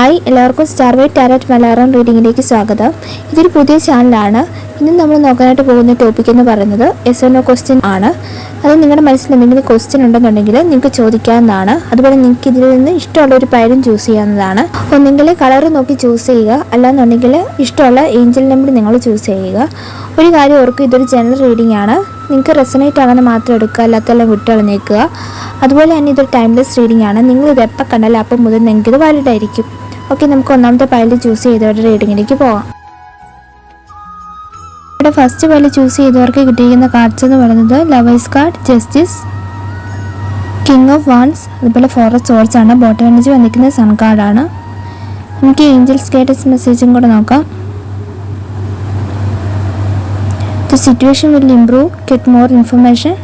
Hi എല്ലാവർക്കും star white tarot Malayalam റീഡിങ്ങിലേക്ക് സ്വാഗതം. ഇതൊരു പുതിയ ചാനലാണ്. ഇന്ന് നമ്മൾ നോക്കാനായിട്ട് പോകുന്ന ടോപ്പിക് എന്ന് പറയുന്നത് എസ് എൻ ഒ ക്വസ്റ്റ്യൻ ആണ്. അത് നിങ്ങളുടെ മനസ്സിൽ എന്തെങ്കിലും ക്വസ്റ്റ്യൻ ഉണ്ടെന്നുണ്ടെങ്കിൽ നിങ്ങൾക്ക് ചോദിക്കാവുന്നതാണ്. അതുപോലെ നിങ്ങൾക്ക് ഇതിൽ നിന്ന് ഇഷ്ടമുള്ള ഒരു പേരും ചൂസ് ചെയ്യാവുന്നതാണ്. ഒന്നെങ്കിൽ കളർ നോക്കി ചൂസ് ചെയ്യുക അല്ലാന്നുണ്ടെങ്കിൽ ഇഷ്ടമുള്ള ഏഞ്ചൽ നമ്പർ നിങ്ങൾ ചൂസ് ചെയ്യുക. ഒരു കാര്യം ഓർക്കും ഇതൊരു ജനറൽ റീഡിംഗ് ആണ്. നിങ്ങൾക്ക് റെസനേറ്റ് ആകുന്ന മാത്രം എടുക്കുക അല്ലാത്തെല്ലാം വിട്ടുകളഞ്ഞേക്കുക അതുപോലെ തന്നെ ഇതൊരു ടൈംലെസ് റീഡിംഗ് ആണ്. നിങ്ങൾ ഇത് എപ്പോൾ കണ്ടാലും അപ്പം മുതൽ നിങ്ങൾക്ക് ഇത് വാലിഡ് ആയിരിക്കും. ഓക്കെ നമുക്ക് ഒന്നാമത്തെ പൈൽ ചൂസ് ചെയ്തവരുടെ റീഡിങ്ങിലേക്ക് പോകാം ഇവിടെ ഫസ്റ്റ് പൈൽ ചൂസ് ചെയ്തവർക്ക് കിട്ടിയിരിക്കുന്ന കാർഡ്സ് എന്ന് പറയുന്നത് lovers card justice king of wands അതുപോലെ ഫോറസ്റ്റ് സോഴ്സ് ആണ്. ബോട്ടം എനർജി വന്നിരിക്കുന്ന സൺ കാർഡാണ് നമുക്ക് ഏഞ്ചൽ സ്റ്റേറ്റസ് മെസ്സേജും കൂടെ നോക്കാം. The situation will improve get more information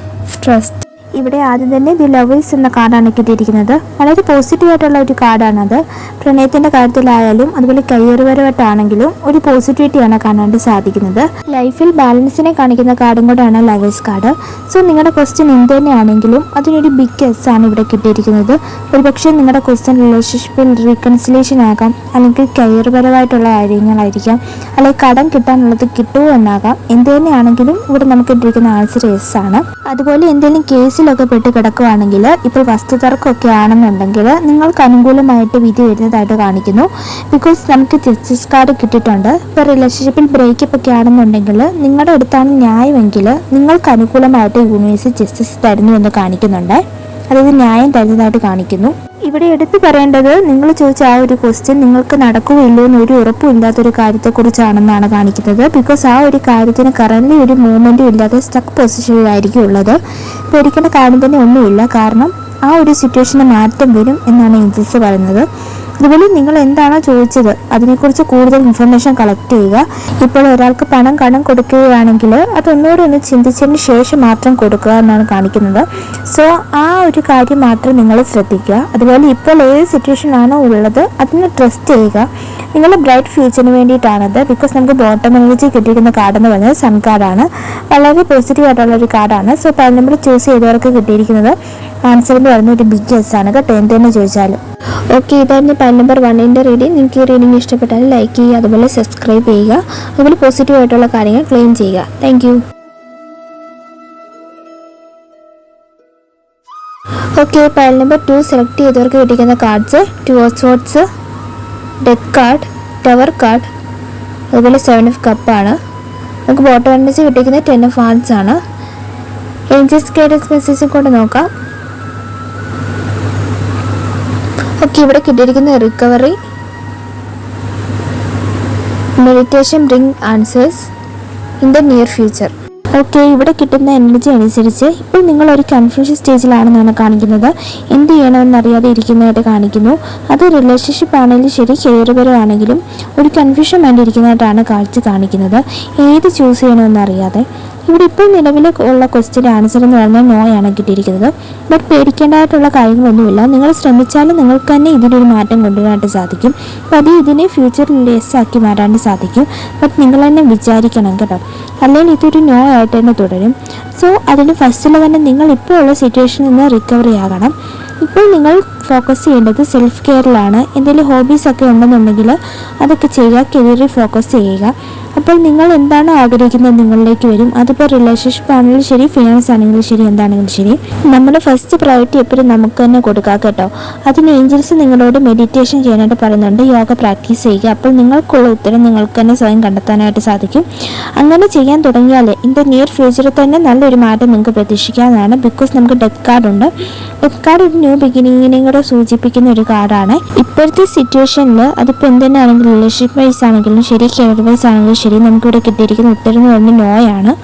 trust ഇവിടെ ആദ്യം തന്നെ ദി ലവേഴ്സ് എന്ന കാർഡാണ് കിട്ടിയിരിക്കുന്നത്. വളരെ പോസിറ്റീവ് ആയിട്ടുള്ള ഒരു കാർഡാണത്. പ്രണയത്തിന്റെ കാര്യത്തിലായാലും അതുപോലെ കരിയർ പരമായിട്ടാണെങ്കിലും ഒരു പോസിറ്റിവിറ്റിയാണ് കാണാനായിട്ട് സാധിക്കുന്നത്. ലൈഫിൽ ബാലൻസിനെ കാണിക്കുന്ന കാർഡും കൂടെയാണ് ലവേഴ്സ് കാർഡ്. സോ നിങ്ങളുടെ ക്വസ്റ്റ്യൻ എന്ത് തന്നെയാണെങ്കിലും അതിനൊരു ബിഗ് എസ് ആണ് ഇവിടെ കിട്ടിയിരിക്കുന്നത്. ഒരുപക്ഷെ നിങ്ങളുടെ ക്വസ്റ്റ്യൻ റിലേഷൻഷിപ്പിൽ റീകൺസിലേഷൻ ആകാം അല്ലെങ്കിൽ കരിയർപരമായിട്ടുള്ള കാര്യങ്ങളായിരിക്കാം അല്ലെങ്കിൽ കടം കിട്ടാനുള്ളത് കിട്ടുമോ എന്നാകാം. എന്ത് തന്നെയാണെങ്കിലും ഇവിടെ നമുക്ക് ഇട്ടിരിക്കുന്ന ആൻസർ എസ് ആണ്. അതുപോലെ എന്തെങ്കിലും കേസിലൊക്കെ പെട്ട് കിടക്കുകയാണെങ്കിൽ ഇപ്പോൾ വസ്തുതർക്കമൊക്കെ ആണെന്നുണ്ടെങ്കിൽ നിങ്ങൾക്ക് അനുകൂലമായിട്ട് വിധി വരുന്നതായിട്ട് കാണിക്കുന്നു. ബിക്കോസ് നമുക്ക് ജസ്റ്റിസ് കാർഡ് കിട്ടിയിട്ടുണ്ട്. ഇപ്പോൾ റിലേഷൻഷിപ്പിൽ ബ്രേക്കപ്പ് ഒക്കെ ആണെന്നുണ്ടെങ്കിൽ നിങ്ങളുടെ അടുത്താണ് ന്യായമെങ്കിൽ നിങ്ങൾക്ക് അനുകൂലമായിട്ട് യൂണിവേഴ്സ് ജസ്റ്റിസ് തരുന്നു എന്ന് കാണിക്കുന്നുണ്ട്. അതായത് ന്യായം തരുന്നതായിട്ട് കാണിക്കുന്നു. ഇവിടെ എടുത്തു പറയേണ്ടത് നിങ്ങൾ ചോദിച്ച ആ ഒരു ക്വസ്റ്റ്യൻ നിങ്ങൾക്ക് നടക്കുകയില്ലോ എന്ന് ഒരു ഉറപ്പും ഇല്ലാത്തൊരു കാര്യത്തെക്കുറിച്ചാണെന്നാണ് കാണിക്കുന്നത്. ബിക്കോസ് ആ ഒരു കാര്യത്തിന് കറന്റ് ഒരു മൂവ്മെന്റും ഇല്ലാതെ സ്റ്റക്ക് പൊസിഷനിലായിരിക്കും ഉള്ളത്. പേടിക്കേണ്ട കാര്യം തന്നെ ഒന്നുമില്ല. കാരണം ആ ഒരു സിറ്റുവേഷന് മാറ്റം വരും എന്നാണ് ഏഞ്ചൽസ് പറയുന്നത്. അതുപോലെ നിങ്ങൾ എന്താണോ ചോദിച്ചത് അതിനെക്കുറിച്ച് കൂടുതൽ ഇൻഫർമേഷൻ കളക്ട് ചെയ്യുക. ഇപ്പോൾ ഒരാൾക്ക് പണം കടം കൊടുക്കുകയാണെങ്കിൽ അതൊന്നുകൂടെ ഒന്ന് ചിന്തിച്ചതിന് ശേഷം മാത്രം കൊടുക്കുക എന്നാണ് കാണിക്കുന്നത്. സോ ആ ഒരു കാര്യം മാത്രം നിങ്ങൾ ശ്രദ്ധിക്കുക. അതുപോലെ ഇപ്പോൾ ഏത് സിറ്റുവേഷനാണോ ഉള്ളത് അതിനെ ട്രസ്റ്റ് ചെയ്യുക. നിങ്ങളുടെ ബ്രൈറ്റ് ഫ്യൂച്ചറിന് വേണ്ടിയിട്ടാണത്. ബിക്കോസ് നമുക്ക് ബോട്ടം എനർജി കിട്ടിയിരിക്കുന്ന കാർഡ് എന്ന് പറയുന്നത് സൺ കാർഡാണ് വളരെ പോസിറ്റീവ് ആയിട്ടുള്ള ഒരു കാർഡാണ് സോ പല നമ്പർ ചൂസ് ചെയ്തവർക്ക് കിട്ടിയിരിക്കുന്നത് ആൻസർ എന്ന് പറയുന്നത് ഒരു ബിഗ് എസ് ആണ് കേട്ടോ. എന്ത് തന്നെ ചോദിച്ചാലും. ഓക്കെ ഇതായിരുന്നു പാൻ നമ്പർ വണ്ണിന്റെ റീഡിംഗ് നിങ്ങൾക്ക് ഈ റീഡിംഗ് ഇഷ്ടപ്പെട്ടാൽ ലൈക്ക് ചെയ്യുക അതുപോലെ സബ്സ്ക്രൈബ് ചെയ്യുക അതുപോലെ പോസിറ്റീവ് ആയിട്ടുള്ള കാര്യങ്ങൾ ക്ലെയിം ചെയ്യുക. Thank okay pile number two select ചെയ്തവർക്ക് കിട്ടിക്കുന്ന cards two oats death card tower card അതുപോലെ സെവൻ ഓഫ് കപ്പാണ് നമുക്ക് ബോട്ടം എനർജി കിട്ടിയിരിക്കുന്നത് ടെൻ ഓഫ് ആർട്സ് ആണ്. ഏഞ്ചൽസ് ഗൈഡൻസ് മെസ്സേജും കൂടെ നോക്കാം. ഓക്കെ ഇവിടെ കിട്ടിയിരിക്കുന്ന recovery meditation bring answers in the near future okay ഇവിടെ കിട്ടുന്ന എനർജി അനുസരിച്ച് ഇപ്പോൾ നിങ്ങൾ ഒരു കൺഫ്യൂഷൻ സ്റ്റേജിലാണെന്നാണ് കാണിക്കുന്നത്. എന്ത് ചെയ്യണമെന്ന് അറിയാതെ ഇരിക്കുന്നതായിട്ട് കാണിക്കുന്നു. അത് റിലേഷൻഷിപ്പ് ആണെങ്കിലും ശരി കരിയർപരമാണെങ്കിലും ഒരു കൺഫ്യൂഷൻ വേണ്ടിയിരിക്കുന്നതായിട്ടാണ് കാഴ്ച കാണിക്കുന്നത്. ഏത് ചൂസ് ചെയ്യണമെന്നറിയാതെ. ഇവിടെ ഇപ്പോൾ നിലവിൽ ഉള്ള ക്വസ്റ്റ്യൻ ആൻസർ എന്ന് പറഞ്ഞാൽ നോ ആണ് കിട്ടിയിരിക്കുന്നത്. ബട്ട് പേടിക്കേണ്ടതായിട്ടുള്ള കാര്യങ്ങളൊന്നുമില്ല. നിങ്ങൾ ശ്രമിച്ചാലും നിങ്ങൾക്ക് തന്നെ ഇതിനൊരു മാറ്റം കൊണ്ടുവരാനായിട്ട് സാധിക്കും. പതി ഇതിനെ ഫ്യൂച്ചറിൽ ലെസ് ആക്കി മാറ്റാൻ സാധിക്കും. ബട്ട് നിങ്ങൾ തന്നെ വിചാരിക്കണം കേട്ടോ. അല്ലെങ്കിൽ ഇതൊരു നോ ആയിട്ട് തന്നെ തുടരും. സോ അതിന് ഫസ്റ്റിൽ തന്നെ നിങ്ങൾ ഇപ്പോൾ ഉള്ള സിറ്റുവേഷനിൽ നിന്ന് റിക്കവറി ആകണം. ഇപ്പോൾ നിങ്ങൾ ഫോക്കസ് ചെയ്യേണ്ടത് സെൽഫ് കെയറിലാണ് എന്തെങ്കിലും ഹോബീസ് ഒക്കെ ഉണ്ടെന്നുണ്ടെങ്കിൽ അതൊക്കെ ചെയ്യുക കരിയറിൽ ഫോക്കസ് ചെയ്യുക. അപ്പോൾ നിങ്ങൾ എന്താണ് ആഗ്രഹിക്കുന്നത് നിങ്ങളിലേക്ക് വരും? അതിപ്പോൾ റിലേഷൻഷിപ്പ് ആണെങ്കിലും ശരി ഫിനാൻസ് ആണെങ്കിലും ശരി എന്താണെങ്കിലും ശരി. നമ്മുടെ ഫസ്റ്റ് പ്രയോറിറ്റി എപ്പോഴും നമുക്ക് തന്നെ കൊടുക്കുക കേട്ടോ. അതിന് ഏഞ്ചൽസ് നിങ്ങളോട് മെഡിറ്റേഷൻ ചെയ്യാനായിട്ട് പറയുന്നുണ്ട്. യോഗ പ്രാക്ടീസ് ചെയ്യുക. അപ്പോൾ നിങ്ങൾക്കുള്ള ഉത്തരം നിങ്ങൾക്ക് തന്നെ സ്വയം കണ്ടെത്താനായിട്ട് സാധിക്കും. അങ്ങനെ ചെയ്യാൻ തുടങ്ങിയാൽ ഇൻ നിയർ ഫ്യൂച്ചറിൽ തന്നെ നല്ലൊരു മാറ്റം നിങ്ങൾക്ക് പ്രതീക്ഷിക്കാവുന്നതാണ്. ബിക്കോസ് നമുക്ക് ഡെത്ത് കാർഡ് ഉണ്ട്. ഡെത്ത് കാർഡ് ഒരു ന്യൂ ബിഗിനിങ്ങിനെയും കൂടെ സൂചിപ്പിക്കുന്ന ഒരു കാർഡാണ് ഇപ്പോഴത്തെ സിറ്റുവേഷനിൽ അതിപ്പോൾ എന്ത് തന്നെയാണെങ്കിലും റിലേഷൻഷിപ്പ് വൈസ് ആണെങ്കിലും ശരി കെയർ വൈസ് ആണെങ്കിലും ശരി നമുക്കിവിടെ കിട്ടിയിരിക്കുന്ന ഉത്തരം എന്ന് പറഞ്ഞാൽ നോയാണ്.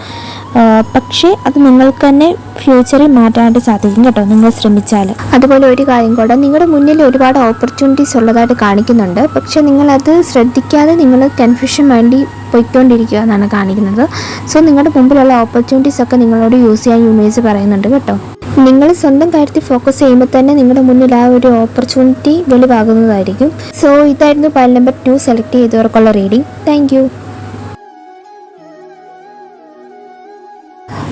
പക്ഷേ അത് നിങ്ങൾക്ക് തന്നെ ഫ്യൂച്ചറിൽ മാറ്റാനായിട്ട് സാധിക്കും കേട്ടോ നിങ്ങൾ ശ്രമിച്ചാൽ. അതുപോലെ ഒരു കാര്യം കൂടെ നിങ്ങളുടെ മുന്നിൽ ഒരുപാട് ഓപ്പർച്യൂണിറ്റീസ് ഉള്ളതായിട്ട് കാണിക്കുന്നുണ്ട്. പക്ഷേ നിങ്ങളത് ശ്രദ്ധിക്കാതെ നിങ്ങൾ കൺഫ്യൂഷൻ വേണ്ടി പോയിക്കൊണ്ടിരിക്കുക എന്നാണ് കാണിക്കുന്നത്. സോ നിങ്ങളുടെ മുമ്പിലുള്ള ഓപ്പർച്യൂണിറ്റീസ് ഒക്കെ നിങ്ങളോട് യൂസ് ചെയ്യാൻ യൂണിവേഴ്സ് പറയുന്നുണ്ട് കേട്ടോ. നിങ്ങൾ സ്വന്തം കാര്യത്തിൽ ഫോക്കസ് ചെയ്യുമ്പോൾ തന്നെ നിങ്ങളുടെ മുന്നിൽ ആ ഒരു ഓപ്പർച്യൂണിറ്റി വെളിവാകുന്നതായിരിക്കും. സോ ഇതായിരുന്നു pile number two select ചെയ്തവർക്കുള്ള reading thank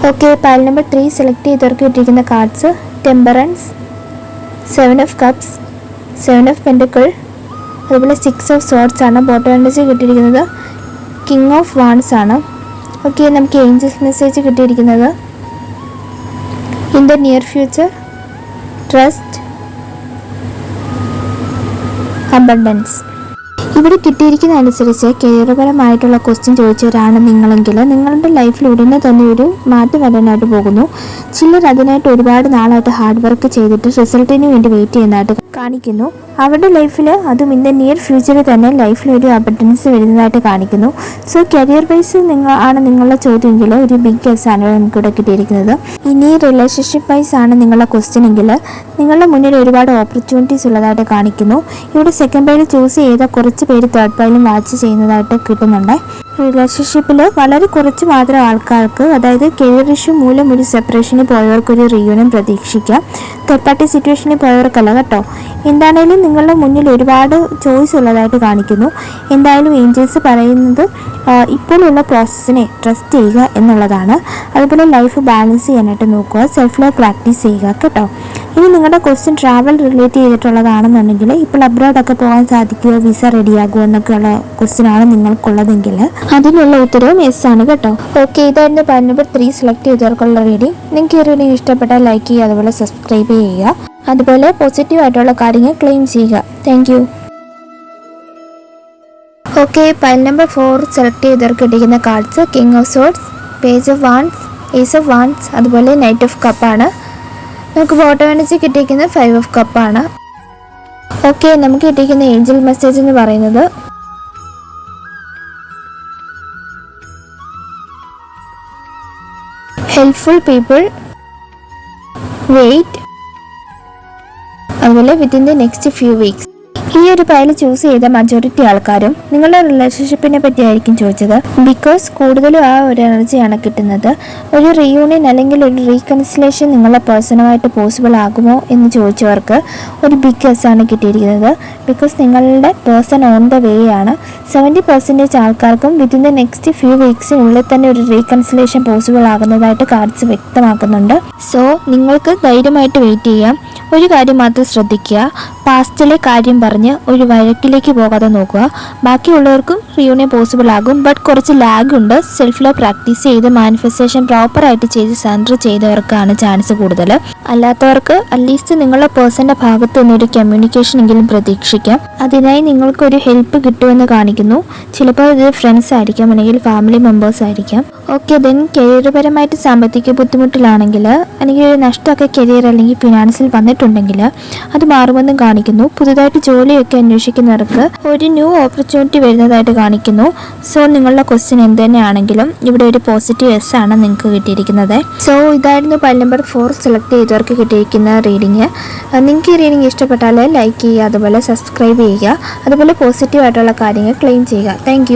okay pile number three select ചെയ്തവർക്ക് കിട്ടിയിരിക്കുന്ന cards temperance seven of cups seven of pentacle അതുപോലെ സിക്സ് ഓഫ് സോർട്സ് ആണ് ബോട്ടം എനർജി കിട്ടിയിരിക്കുന്നത്. കിങ് ഓഫ് വാൺസ് ആണ്. ഓക്കെ നമുക്ക് ഏഞ്ചൽസ് മെസ്സേജ് കിട്ടിയിരിക്കുന്നത്. In the near future trust abundance ഇവിടെ കിട്ടിയിരിക്കുന്ന അനുസരിച്ച് കരിയർപരമായിട്ടുള്ള ക്വസ്റ്റ്യൻ ചോദിച്ചവരാണ് നിങ്ങളെങ്കിൽ നിങ്ങളുടെ ലൈഫിൽ ഉടനെ തന്നെ ഒരു മാറ്റം വരാനായിട്ട് പോകുന്നു. ചിലർ അതിനായിട്ട് ഒരുപാട് നാളായിട്ട് ഹാർഡ് വർക്ക് ചെയ്തിട്ട് റിസൾട്ടിന് വേണ്ടി വെയിറ്റ് ചെയ്യുന്നതായിട്ട് കാണിക്കുന്നു. അവരുടെ ലൈഫിൽ അതും ദ നിയർ ഫ്യൂച്ചറിൽ തന്നെ ലൈഫിൽ ഒരു അബണ്ടൻസ് വരുന്നതായിട്ട് കാണിക്കുന്നു. സോ കരിയർ വൈസ് നിങ്ങൾ ആണ് നിങ്ങളുടെ ചോദ്യമെങ്കിൽ ഒരു ബിഗ് എസ് ആണ് നമുക്കിവിടെ കിട്ടിയിരിക്കുന്നത്. ഇനി റിലേഷൻഷിപ്പ് വൈസ് ആണ് നിങ്ങളുടെ ക്വസ്റ്റ്യൻ എങ്കിൽ നിങ്ങളുടെ മുന്നിൽ ഒരുപാട് ഓപ്പർച്യൂണിറ്റീസ് ഉള്ളതായിട്ട് കാണിക്കുന്നു. ഇവിടെ സെക്കൻഡ് പേര് ചൂസ് ചെയ്ത കുറച്ച് പേര് തേർഡ് പാർട്ടിയിലും വാച്ച് ചെയ്യുന്നതായിട്ട് കിട്ടുന്നുണ്ട്. റിലേഷൻഷിപ്പിൽ വളരെ കുറച്ച് മാത്രം ആൾക്കാർക്ക് അതായത് കരിയർ ഇഷ്യൂ മൂലം ഒരു സെപ്പറേഷന് പോയവർക്കൊരു റീയൂണിയൻ പ്രതീക്ഷിക്കാം. തേർഡ് പാർട്ടി സിറ്റുവേഷനിൽ പോയവർക്കല്ല കേട്ടോ. എന്താണേലും നിങ്ങളുടെ മുന്നിൽ ഒരുപാട് ചോയ്സ് ഉള്ളതായിട്ട് കാണിക്കുന്നു. എന്തായാലും ഏഞ്ചൽസ് പറയുന്നത് ഇപ്പോഴുള്ള പ്രോസസ്സിനെ ട്രസ്റ്റ് ചെയ്യുക എന്നുള്ളതാണ്. അതുപോലെ ലൈഫ് ബാലൻസ് ചെയ്യാനായിട്ട് നോക്കുക സെൽഫ് ലവ് പ്രാക്ടീസ് ചെയ്യുക കേട്ടോ. ഇനി നിങ്ങളുടെ ക്വസ്റ്റ്യൻ ട്രാവൽ റിലേറ്റ് ചെയ്തിട്ടുള്ളതാണെന്നുണ്ടെങ്കിൽ ഇപ്പോൾ അബ്രോഡൊക്കെ പോകാൻ സാധിക്കുമോ വിസ റെഡിയാകുമോ എന്നൊക്കെയുള്ള ക്വസ്റ്റ്യൻ ആണ് നിങ്ങൾക്കുള്ളതെങ്കിൽ അതിനുള്ള ഉത്തരവും യെസ് ആണ് കേട്ടോ. ഓക്കെ ഇതായിരുന്നു പാൻ നമ്പർ ത്രീ സെലക്ട് ചെയ്തവർക്കുള്ള റീഡിംഗ് നിങ്ങൾക്ക് ഈ റീഡിംഗ് ഇഷ്ടപ്പെട്ടാൽ ലൈക്ക് ചെയ്യുക അതുപോലെ സബ്സ്ക്രൈബ് ചെയ്യുക. അതുപോലെ പോസിറ്റീവ് ആയിട്ടുള്ള കാര്യങ്ങൾ ക്ലെയിം ചെയ്യുക. Thank okay pile number four select ചെയ്തവർക്ക് ഇട്ടിരിക്കുന്ന cards king of swords page of wands ace of wands അതുപോലെ നൈറ്റ് ഓഫ് കപ്പാണ് നമുക്ക് ബോട്ടം എനർജി കിട്ടിയിരിക്കുന്നത് ഫൈവ് ഓഫ് കപ്പാണ് ഓക്കെ നമുക്ക് കിട്ടിയിരിക്കുന്ന ഏഞ്ചൽ മെസ്സേജ് എന്ന് പറയുന്നത് ഹെൽപ്ഫുൾ പീപ്പിൾ വെയിറ്റ് അതുപോലെ within the next few weeks ഈ ഒരു ഫയൽ ചൂസ് ചെയ്ത മജോറിറ്റി ആൾക്കാരും നിങ്ങളുടെ റിലേഷൻഷിപ്പിനെ പറ്റിയായിരിക്കും ചോദിച്ചത്. ബിക്കോസ് കൂടുതലും ആ ഒരു എനർജിയാണ് കിട്ടുന്നത്. ഒരു റീയൂണിയൻ അല്ലെങ്കിൽ ഒരു റീകൺസിലേഷൻ നിങ്ങളുടെ പേഴ്സണുമായിട്ട് പോസിബിൾ ആകുമോ എന്ന് ചോദിച്ചവർക്ക് ഒരു ബിഗ് എസ് ആണ് കിട്ടിയിരിക്കുന്നത്. ബിക്കോസ് നിങ്ങളുടെ പേഴ്സൺ ഓൺ ദ വേ ആണ്. സെവന്റി പെർസെന്റേജ് ആൾക്കാർക്കും വിത്തിൻ ദ നെക്സ്റ്റ് ഫ്യൂ വീക്സിനുള്ളിൽ തന്നെ ഒരു റീകൺസിലേഷൻ പോസിബിൾ ആകുന്നതായിട്ട് കാർഡ്സ് വ്യക്തമാക്കുന്നുണ്ട്. സോ നിങ്ങൾക്ക് ധൈര്യമായിട്ട് വെയിറ്റ് ചെയ്യാം. ഒരു കാര്യം മാത്രം ശ്രദ്ധിക്കുക. പാസ്റ്റിലെ കാര്യം പറഞ്ഞ് ഒരു വഴക്കിലേക്ക് പോകാതെ നോക്കുക. ബാക്കിയുള്ളവർക്കും റിയൂണിയൻ പോസിബിൾ ആകും. ബട്ട് കുറച്ച് ലാഗ് ഉണ്ട്. സെൽഫ് ലവ് പ്രാക്ടീസ് ചെയ്ത് മാനിഫെസ്റ്റേഷൻ പ്രോപ്പറായിട്ട് ചെയ്ത് സെന്റർ ചെയ്തവർക്കാണ് ചാൻസ് കൂടുതൽ. അല്ലാത്തവർക്ക് അറ്റ്ലീസ്റ്റ് നിങ്ങളുടെ പേഴ്സന്റെ ഭാഗത്ത് നിന്നൊരു കമ്മ്യൂണിക്കേഷൻ എങ്കിലും പ്രതീക്ഷിക്കാം. അതിനായി നിങ്ങൾക്കൊരു ഹെൽപ്പ് കിട്ടുമെന്ന് കാണിക്കുന്നു. ചിലപ്പോൾ ഇത് ഫ്രണ്ട്സ് ആയിരിക്കാം അല്ലെങ്കിൽ ഫാമിലി മെമ്പേഴ്സ് ആയിരിക്കാം. ഓക്കെ ദെൻ കരിയർപരമായിട്ട് സാമ്പത്തിക ബുദ്ധിമുട്ടിലാണെങ്കിൽ അല്ലെങ്കിൽ ഒരു നഷ്ടമൊക്കെ കരിയർ അല്ലെങ്കിൽ ഫിനാൻസിൽ വന്നിട്ടുണ്ടെങ്കിൽ അത് മാറുമെന്നും കാണിക്കുന്നു. പുതുതായിട്ട് ജോലിയൊക്കെ അന്വേഷിക്കുന്നവർക്ക് ഒരു ന്യൂ ഓപ്പർച്യൂണിറ്റി വരുന്നതായിട്ട് കാണിക്കുന്നു. സോ നിങ്ങളുടെ ക്വസ്റ്റ്യൻ എന്ത് തന്നെയാണെങ്കിലും ഇവിടെ ഒരു പോസിറ്റീവ് എസ് ആണ് നിങ്ങൾക്ക് കിട്ടിയിരിക്കുന്നത്. സോ ഇതായിരുന്നു പൈൽ നമ്പർ ഫോർ സെലക്ട് ചെയ്തവർക്ക് കിട്ടിയിരിക്കുന്ന റീഡിങ് നിങ്ങൾക്ക് ഈ റീഡിങ് ഇഷ്ടപ്പെട്ടാൽ ലൈക്ക് ചെയ്യുക അതുപോലെ സബ്സ്ക്രൈബ് ചെയ്യുക അതുപോലെ പോസിറ്റീവ് ആയിട്ടുള്ള കാര്യങ്ങൾ ക്ലെയിം ചെയ്യുക. താങ്ക്